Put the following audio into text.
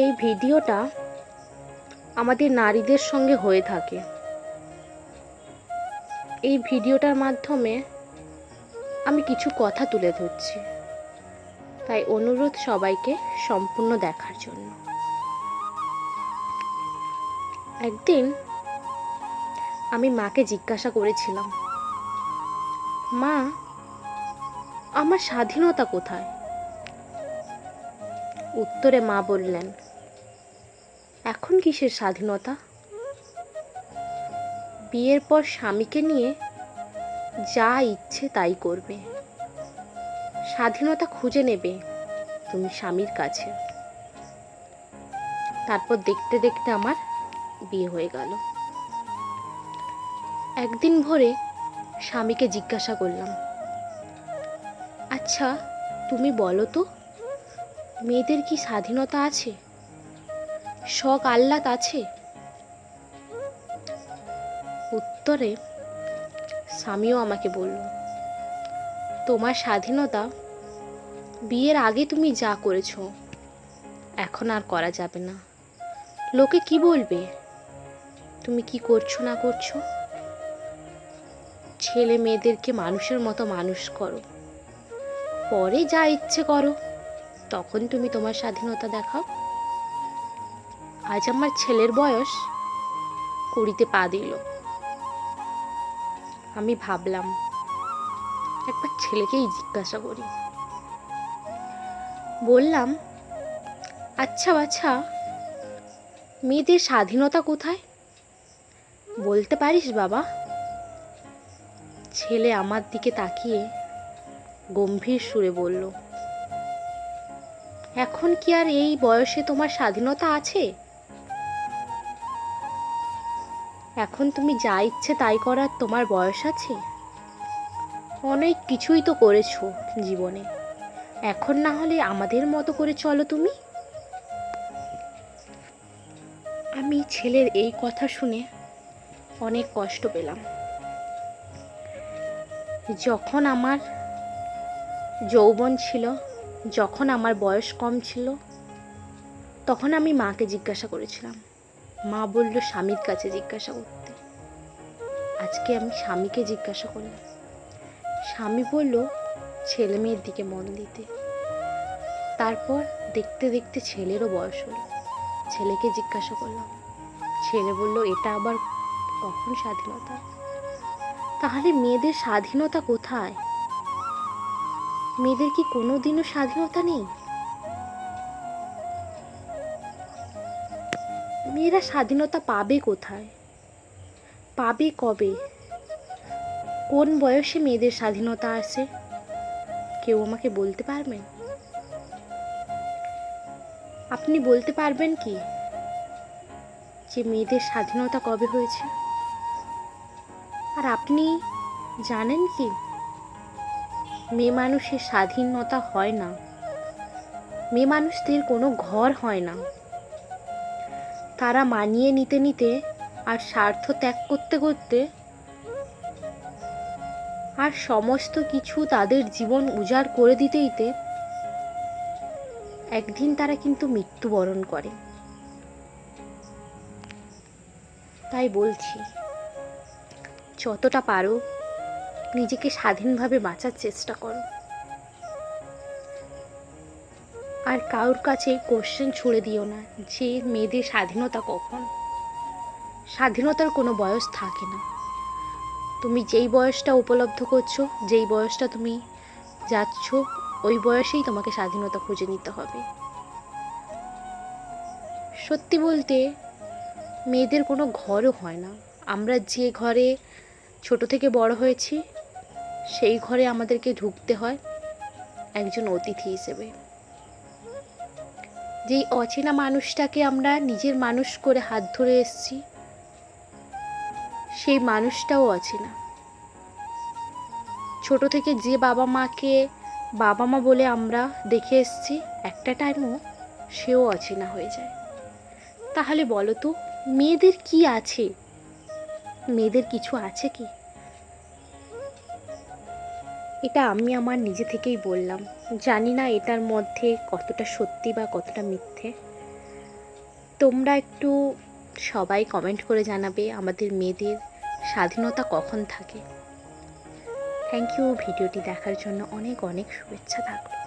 এই ভিডিওটা আমাদের নারীদের সঙ্গে হয়ে থাকে। এই ভিডিওটার মাধ্যমে আমি কিছু কথা তুলে ধরছি। তাই অনুরোধ সবাইকে সম্পূর্ণ দেখার জন্য। একদিন আমি মাকে জিজ্ঞাসা করেছিলাম, মা, আমার স্বাধীনতা কোথায়? উত্তরে মা বললেন এখন কিসের স্বাধীনতা? বিয়ের পর স্বামীকে নিয়ে যা ইচ্ছে তাই করবে। স্বাধীনতা খুঁজে নেবে তুমি স্বামীর কাছে। তারপর দেখতে দেখতে আমার বিয়ে হয়ে গেল। একদিন ভোরে স্বামীকে জিজ্ঞাসা করলাম আচ্ছা তুমি বলো তো, মেয়েদের কি স্বাধীনতা আছে? শখ আহ্লাদ আছে? উত্তরে, স্বামীও আমাকে বলল, তোমার স্বাধীনতা, বিয়ের আগে তুমি যা করেছ, এখন আর করা যাবে না। লোকে কি বলবে? তুমি কি করছ না করছ? ছেলে মেয়েদেরকে মানুষের মতো মানুষ করো। পরে যা ইচ্ছে করো, তখন তুমি তোমার স্বাধীনতা দেখাও। আজ আমার ছেলের বয়স। কুড়িতে পা দিল। আমি ভাবলাম, একবার ছেলেকেই জিজ্ঞাসা করি। বললাম আচ্ছা বাচ্চা মেয়েদের স্বাধীনতা কোথায়? বলতে পারিস বাবা? ছেলে আমার দিকে তাকিয়ে গম্ভীর সুরে বলল, এখন কি আর এই বয়সে তোমার স্বাধীনতা আছে? এখন তুমি যা ইচ্ছে তাই করার তোমার বয়স আছে? অনেক কিছুই তো করেছ জীবনে। এখন না হলে আমাদের মতো করে চলো তুমি? আমি ছেলের এই কথা শুনে অনেক কষ্ট পেলাম। যখন আমার যৌবন ছিল, যখন আমার বয়স কম ছিল, তখন আমি মাকে জিজ্ঞাসা করেছিলাম মা বলল, স্বামীর কাছে জিজ্ঞাসা করতে। আজকে আমি স্বামীকে জিজ্ঞাসা করলাম। স্বামী বলল, ছেলে মেয়ের দিকে মন দিতে। তারপর দেখতে দেখতে ছেলেরও বয়স হলো। ছেলেকে জিজ্ঞাসা করলাম। ছেলে বলল, এটা আবার কখন স্বাধীনতা? তাহলে মেয়েদের স্বাধীনতা কোথায়? মেয়েদের কি কোনোদিনও স্বাধীনতা নেই? মেয়েরা স্বাধীনতা পাবে কোথায়? পাবে কবে? কোন বয়সে মেয়েদের স্বাধীনতা আসে কেউ আমাকে বলতে পারবেন? আপনি বলতে পারবেন কি? যে মেয়েদের স্বাধীনতা কবে হয়েছে? আর আপনি জানেন কি? মেয়ে মানুষের স্বাধীনতা হয় না। মেয়ে মানুষদের কোনো ঘর হয় না। তারা মানিয়ে নিতে নিতে আর স্বার্থ ত্যাগ করতে করতে আর সমস্ত কিছু তাদের জীবন উজাড় করে দিতে দিতে একদিন তারা কিন্তু মৃত্যুবরণ করে। তাই বলছি, যতটা পারো নিজেকে স্বাধীনভাবে বাঁচার চেষ্টা করো। আর কারোর কাছে কোশ্চেন ছুড়ে দিও না যে মেয়েদের স্বাধীনতা কখন? স্বাধীনতার কোনো বয়স থাকে না। তুমি যেই বয়সটা উপলব্ধ করছ, যেই বয়সটা তুমি যাচ্ছ, ওই বয়সেই তোমাকে স্বাধীনতা খুঁজে নিতে হবে। সত্যি বলতে, মেয়েদের কোনো ঘরও হয় না। আমরা যে ঘরে ছোট থেকে বড় হয়েছি, সেই ঘরে আমাদেরকে ঢুকতে হয় একজন অতিথি হিসেবে। যেই অচেনা মানুষটাকে আমরা নিজের মানুষ করে হাত ধরে এসছি, সেই মানুষটাও অচেনা। ছোট থেকে যে বাবা মাকে বাবা মা বলে আমরা দেখে এসছি, একটা টাইমও সেও অচেনা হয়ে যায়। তাহলে বলো তো, মেয়েদের কি আছে? মেয়েদের কিছু আছে কি? এটা আমি আমার নিজে থেকেই বললাম। জানি না এটার মধ্যে কতটা সত্যি বা কতটা মিথ্যে। তোমরা একটু সবাই কমেন্ট করে জানাবে আমাদের মেয়েদের স্বাধীনতা কখন থাকে। থ্যাংক ইউ ভিডিওটি দেখার জন্য অনেক অনেক শুভেচ্ছা থাকল।